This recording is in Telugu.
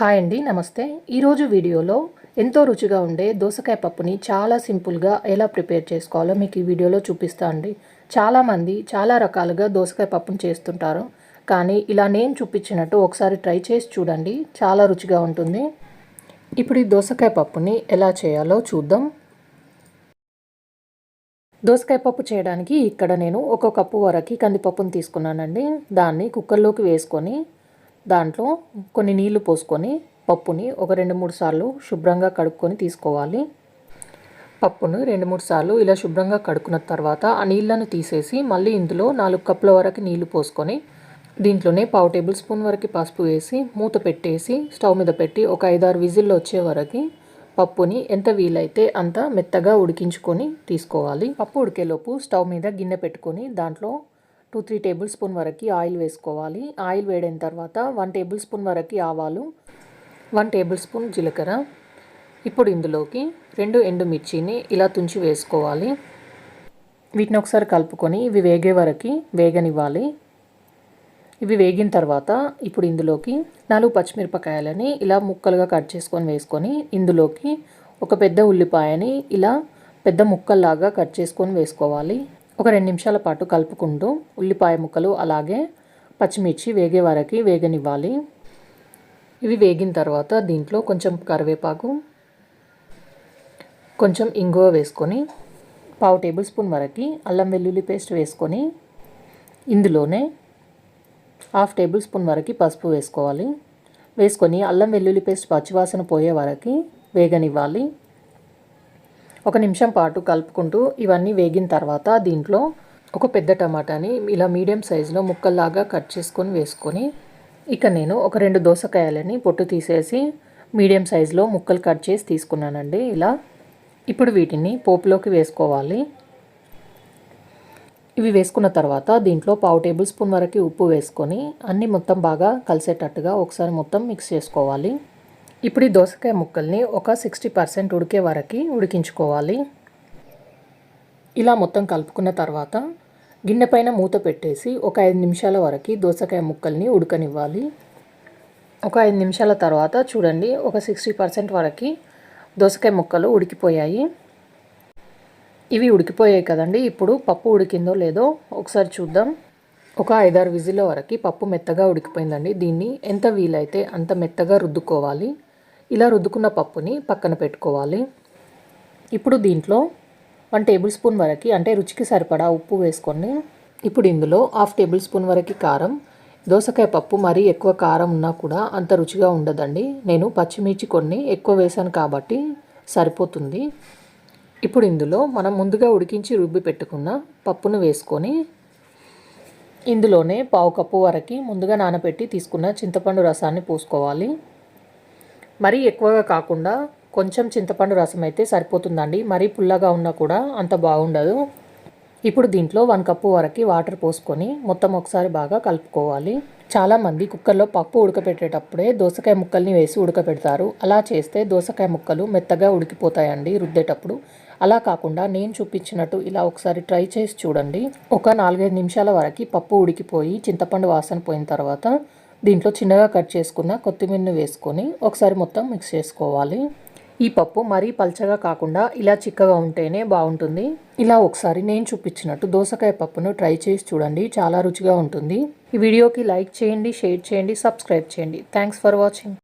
హాయ్ అండి నమస్తే. ఈరోజు వీడియోలో ఎంతో రుచిగా ఉండే దోసకాయ పప్పుని చాలా సింపుల్గా ఎలా ప్రిపేర్ చేసుకోవాలో మీకు ఈ వీడియోలో చూపిస్తా అండి. చాలామంది చాలా రకాలుగా దోసకాయ పప్పుని చేస్తుంటారు. కానీ ఇలా నేను చూపించినట్టు ఒకసారి ట్రై చేసి చూడండి చాలా రుచిగా ఉంటుంది. ఇప్పుడు ఈ దోసకాయ పప్పుని ఎలా చేయాలో చూద్దాం. దోసకాయ పప్పు చేయడానికి ఇక్కడ నేను ఒక కప్పు వరకు కందిపప్పును తీసుకున్నానండి. దాన్ని కుక్కర్లోకి వేసుకొని దాంట్లో కొన్ని నీళ్ళు పోసుకొని పప్పుని ఒక రెండు మూడు సార్లు శుభ్రంగా కడుక్కొని తీసుకోవాలి. పప్పును రెండు మూడు సార్లు ఇలా శుభ్రంగా కడుక్కున్న తర్వాత ఆ నీళ్ళను తీసేసి మళ్ళీ ఇందులో నాలుగు కప్పుల వరకు నీళ్ళు పోసుకొని దీంట్లోనే పావు టేబుల్ స్పూన్ వరకు పసుపు వేసి మూత పెట్టేసి స్టవ్ మీద పెట్టి ఒక ఐదారు విజిల్లో వచ్చే వరకు పప్పుని ఎంత వీలైతే అంత మెత్తగా ఉడికించుకొని తీసుకోవాలి. పప్పు ఉడికేలోపు స్టవ్ మీద గిన్నె పెట్టుకొని దాంట్లో టూ త్రీ టేబుల్ స్పూన్ వరకు ఆయిల్ వేసుకోవాలి. ఆయిల్ వేడైన తర్వాత వన్ టేబుల్ స్పూన్ వరకు ఆవాలు వన్ టేబుల్ స్పూన్ జీలకర్ర. ఇప్పుడు ఇందులోకి రెండు ఎండుమిర్చిని ఇలా తుంచి వేసుకోవాలి. వీటిని ఒకసారి కలుపుకొని ఇవి వేగే వరకు వేగనివ్వాలి. ఇవి వేగిన తర్వాత ఇప్పుడు ఇందులోకి నాలుగు పచ్చిమిరపకాయలని ఇలా ముక్కలుగా కట్ చేసుకొని వేసుకొని ఇందులోకి ఒక పెద్ద ఉల్లిపాయని ఇలా పెద్ద ముక్కల్లాగా కట్ చేసుకొని వేసుకోవాలి. ఒక రెండు నిమిషాల పాటు కలుపుకుంటూ ఉల్లిపాయ ముక్కలు అలాగే పచ్చిమిర్చి వేగే వరకు వేగనివ్వాలి. ఇవి వేగిన తర్వాత దీంట్లో కొంచెం కరివేపాకు కొంచెం ఇంగువ వేసుకొని పావు టేబుల్ స్పూన్ వరకు అల్లం వెల్లుల్లి పేస్ట్ వేసుకొని ఇందులోనే హాఫ్ టేబుల్ స్పూన్ వరకు పసుపు వేసుకోవాలి. వేసుకొని అల్లం వెల్లుల్లి పేస్ట్ పచ్చివాసన పోయే వరకు వేగనివ్వాలి. ఒక నిమిషం పాటు కలుపుకుంటూ ఇవన్నీ వేగిన తర్వాత దీంట్లో ఒక పెద్ద టమాటాని ఇలా మీడియం సైజులో ముక్కల్లాగా కట్ చేసుకొని వేసుకొని ఇక నేను ఒక రెండు దోసకాయలని పొట్టు తీసేసి మీడియం సైజులో ముక్కలు కట్ చేసి తీసుకున్నానండి ఇలా. ఇప్పుడు వీటిని పోపులోకి వేసుకోవాలి. ఇవి వేసుకున్న తర్వాత దీంట్లో పావు టేబుల్ స్పూన్ వరకు ఉప్పు వేసుకొని అన్నీ మొత్తం బాగా కలిసేటట్టుగా ఒకసారి మొత్తం మిక్స్ చేసుకోవాలి. ఇప్పుడు ఈ దోసకాయ ముక్కల్ని ఒక సిక్స్టీ పర్సెంట్ ఉడికే వరకు ఉడికించుకోవాలి. ఇలా మొత్తం కలుపుకున్న తర్వాత గిన్నె పైన మూత పెట్టేసి ఒక ఐదు నిమిషాల వరకు దోసకాయ ముక్కల్ని ఉడకనివ్వాలి. ఒక ఐదు నిమిషాల తర్వాత చూడండి ఒక సిక్స్టీ పర్సెంట్ వరకు దోసకాయ ముక్కలు ఉడికిపోయాయి. ఇవి ఉడికిపోయాయి కదండి ఇప్పుడు పప్పు ఉడికిందో లేదో ఒకసారి చూద్దాం. ఒక ఐదారు విజిల్ల వరకు పప్పు మెత్తగా ఉడికిపోయిందండి. దీన్ని ఎంత వీలైతే అంత మెత్తగా రుద్దుకోవాలి. ఇలా రుద్దుకున్న పప్పుని పక్కన పెట్టుకోవాలి. ఇప్పుడు దీంట్లో వన్ టేబుల్ స్పూన్ వరకు అంటే రుచికి సరిపడా ఉప్పు వేసుకొని ఇప్పుడు ఇందులో హాఫ్ టేబుల్ స్పూన్ వరకు కారం దోసకాయ పప్పు మరీ ఎక్కువ కారం ఉన్నా కూడా అంత రుచిగా ఉండదండి. నేను పచ్చిమిర్చి కొన్ని ఎక్కువ వేసాను కాబట్టి సరిపోతుంది. ఇప్పుడు ఇందులో మనం ముందుగా ఉడికించి రుబ్బి పెట్టుకున్న పప్పును వేసుకొని ఇందులోనే పావు కప్పు వరకు ముందుగా నానబెట్టి తీసుకున్న చింతపండు రసాన్ని పోసుకోవాలి. మరీ ఎక్కువగా కాకుండా కొంచెం చింతపండు రసం అయితే సరిపోతుందండి. మరీ పుల్లగా ఉన్నా కూడా అంత బాగుండదు. ఇప్పుడు దీంట్లో వన్ కప్పు వరకు వాటర్ పోసుకొని మొత్తం ఒకసారి బాగా కలుపుకోవాలి. చాలామంది కుక్కర్లో పప్పు ఉడకపెట్టేటప్పుడే దోసకాయ ముక్కల్ని వేసి ఉడకపెడతారు. అలా చేస్తే దోసకాయ ముక్కలు మెత్తగా ఉడికిపోతాయండి రుద్దేటప్పుడు. అలా కాకుండా నేను చూపించినట్టు ఇలా ఒకసారి ట్రై చేసి చూడండి. ఒక నాలుగైదు నిమిషాల వరకు పప్పు ఉడికిపోయి చింతపండు వాసన పోయిన తర్వాత దీంట్లో చిన్నగా కట్ చేసుకున్న కొత్తిమీర వేసుకొని ఒకసారి మొత్తం మిక్స్ చేసుకోవాలి. ఈ పప్పు మరీ పల్చగా కాకుండా ఇలా చిక్కగా ఉంటేనే బాగుంటుంది. ఇలా ఒకసారి నేను చూపించినట్టు దోసకాయ పప్పును ట్రై చేసి చూడండి చాలా రుచిగా ఉంటుంది. ఈ వీడియోకి లైక్ చేయండి షేర్ చేయండి సబ్స్క్రైబ్ చేయండి. Thanks for watching